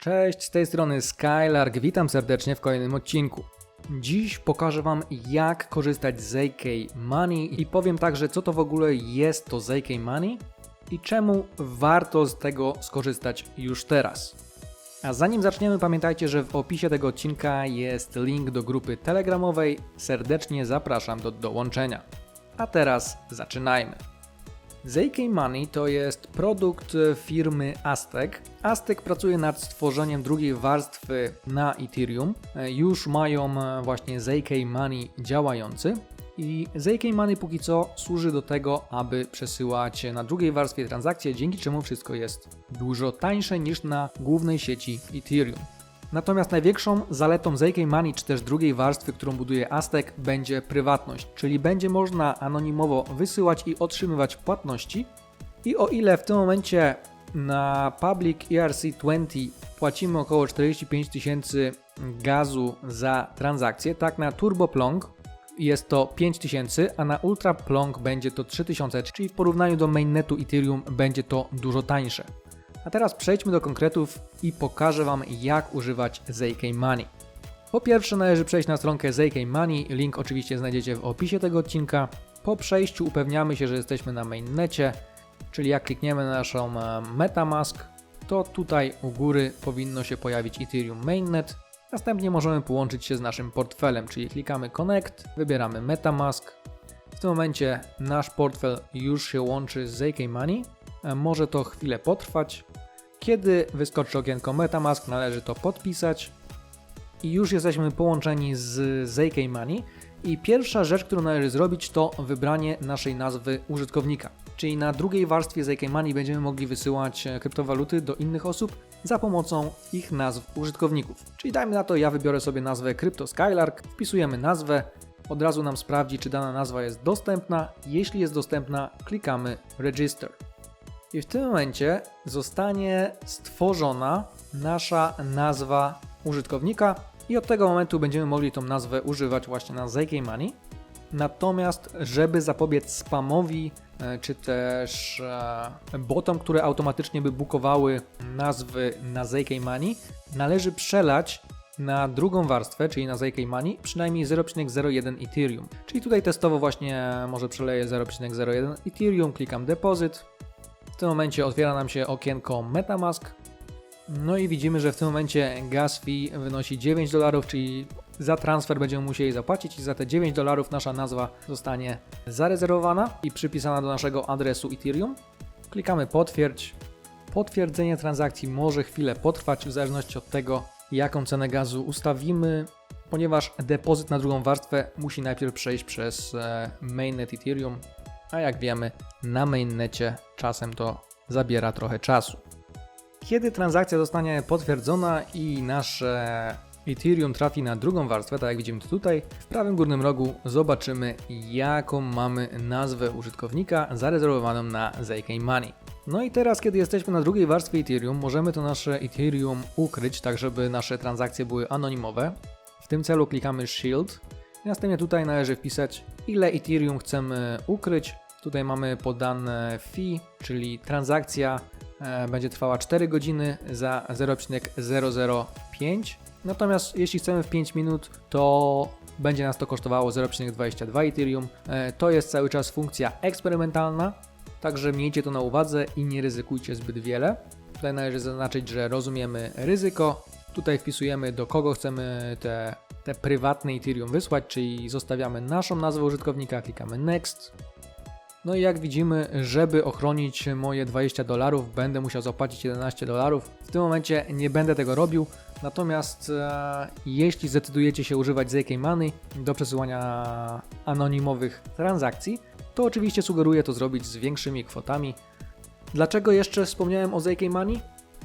Cześć, z tej strony Skylark, witam serdecznie w kolejnym odcinku. Dziś pokażę Wam jak korzystać z ZK Money i powiem także co to w ogóle jest to ZK Money i czemu warto z tego skorzystać już teraz. A zanim zaczniemy, pamiętajcie, że w opisie tego odcinka jest link do grupy telegramowej. Serdecznie zapraszam do dołączenia. A teraz zaczynajmy. ZK Money to jest produkt firmy Aztec. Aztec pracuje nad stworzeniem drugiej warstwy na Ethereum. Już mają właśnie ZK Money działający. I ZK Money póki co służy do tego, aby przesyłać na drugiej warstwie transakcje, dzięki czemu wszystko jest dużo tańsze niż na głównej sieci Ethereum. Natomiast największą zaletą ZK Money czy też drugiej warstwy, którą buduje Aztec, będzie prywatność, czyli będzie można anonimowo wysyłać i otrzymywać płatności. I o ile w tym momencie na Public ERC20 płacimy około 45 tysięcy gazu za transakcję, tak na Turbo Plong jest to 5000, a na Ultra Plong będzie to 3000, czyli w porównaniu do mainnetu Ethereum będzie to dużo tańsze. A teraz przejdźmy do konkretów i pokażę Wam jak używać ZK Money. Po pierwsze należy przejść na stronkę ZK Money, link oczywiście znajdziecie w opisie tego odcinka. Po przejściu upewniamy się, że jesteśmy na mainnecie, czyli jak klikniemy na naszą e, Metamask, to tutaj u góry powinno się pojawić Ethereum Mainnet. Następnie możemy połączyć się z naszym portfelem, czyli klikamy Connect, wybieramy Metamask. W tym momencie nasz portfel już się łączy z ZK Money. E, Może to chwilę potrwać. Kiedy wyskoczy okienko Metamask, należy to podpisać i już jesteśmy połączeni z ZK Money. I pierwsza rzecz, którą należy zrobić, to wybranie naszej nazwy użytkownika. Czyli na drugiej warstwie ZK Money będziemy mogli wysyłać e, kryptowaluty do innych osób za pomocą ich nazw użytkowników. Czyli dajmy na to, ja wybiorę sobie nazwę Crypto Skylark, wpisujemy nazwę, od razu nam sprawdzi, czy dana nazwa jest dostępna. Jeśli jest dostępna, klikamy Register. I w tym momencie zostanie stworzona nasza nazwa użytkownika i od tego momentu będziemy mogli tą nazwę używać właśnie na ZK Money. Natomiast, żeby zapobiec spamowi, e, czy też e, botom, które automatycznie by bukowały nazwy na ZK Money, należy przelać na drugą warstwę, czyli na ZK Money, przynajmniej 0,01 Ethereum. Czyli tutaj testowo właśnie może przeleję 0,01 Ethereum, klikam Deposit. Tym momencie otwiera nam się okienko Metamask. No i widzimy, że w tym momencie gas fee wynosi 9 dolarów, czyli za transfer będziemy musieli zapłacić i za te 9 dolarów nasza nazwa zostanie zarezerwowana i przypisana do naszego adresu Ethereum. Klikamy potwierdź. Potwierdzenie transakcji może chwilę potrwać w zależności od tego, jaką cenę gazu ustawimy, ponieważ depozyt na drugą warstwę musi najpierw przejść przez e, mainnet Ethereum, a jak wiemy, na mainnecie czasem to zabiera trochę czasu. Kiedy transakcja zostanie potwierdzona i nasze Ethereum trafi na drugą warstwę, tak jak widzimy tutaj, w prawym górnym rogu zobaczymy jaką mamy nazwę użytkownika zarezerwowaną na ZK Money. No i teraz, kiedy jesteśmy na drugiej warstwie Ethereum, możemy to nasze Ethereum ukryć, tak żeby nasze transakcje były anonimowe. W tym celu klikamy Shield następnie tutaj należy wpisać ile Ethereum chcemy ukryć. Tutaj mamy podane fee, czyli transakcja e, będzie trwała 4 godziny za 0,005. Natomiast jeśli chcemy w 5 minut, to będzie nas to kosztowało 0,22 Ethereum. E, To jest cały czas funkcja eksperymentalna, także miejcie to na uwadze i nie ryzykujcie zbyt wiele. Tutaj należy zaznaczyć, że rozumiemy ryzyko. Tutaj wpisujemy do kogo chcemy te, te prywatne Ethereum wysłać, czyli zostawiamy naszą nazwę użytkownika, klikamy Next. No i jak widzimy, żeby ochronić moje 20 dolarów, będę musiał zapłacić 11 dolarów. W tym momencie nie będę tego robił, natomiast e, jeśli zdecydujecie się używać ZK Money do przesyłania anonimowych transakcji, to oczywiście sugeruję to zrobić z większymi kwotami. Dlaczego jeszcze wspomniałem o ZK Money?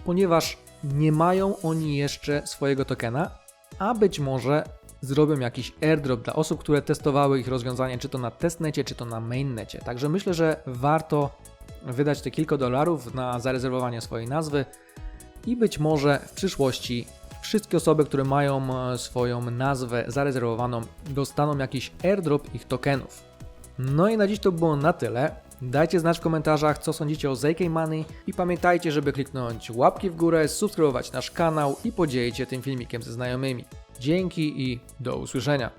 Ponieważ nie mają oni jeszcze swojego tokena, a być może zrobią jakiś airdrop dla osób, które testowały ich rozwiązanie, czy to na testnecie, czy to na mainnecie. Także myślę, że warto wydać te kilka dolarów na zarezerwowanie swojej nazwy i być może w przyszłości wszystkie osoby, które mają e, swoją nazwę zarezerwowaną, dostaną jakiś airdrop ich tokenów. No i na dziś to było na tyle. Dajcie znać w komentarzach, co sądzicie o ZK Money i pamiętajcie, żeby kliknąć łapki w górę, subskrybować nasz kanał i podzielić się tym filmikiem ze znajomymi. Dzięki i do usłyszenia.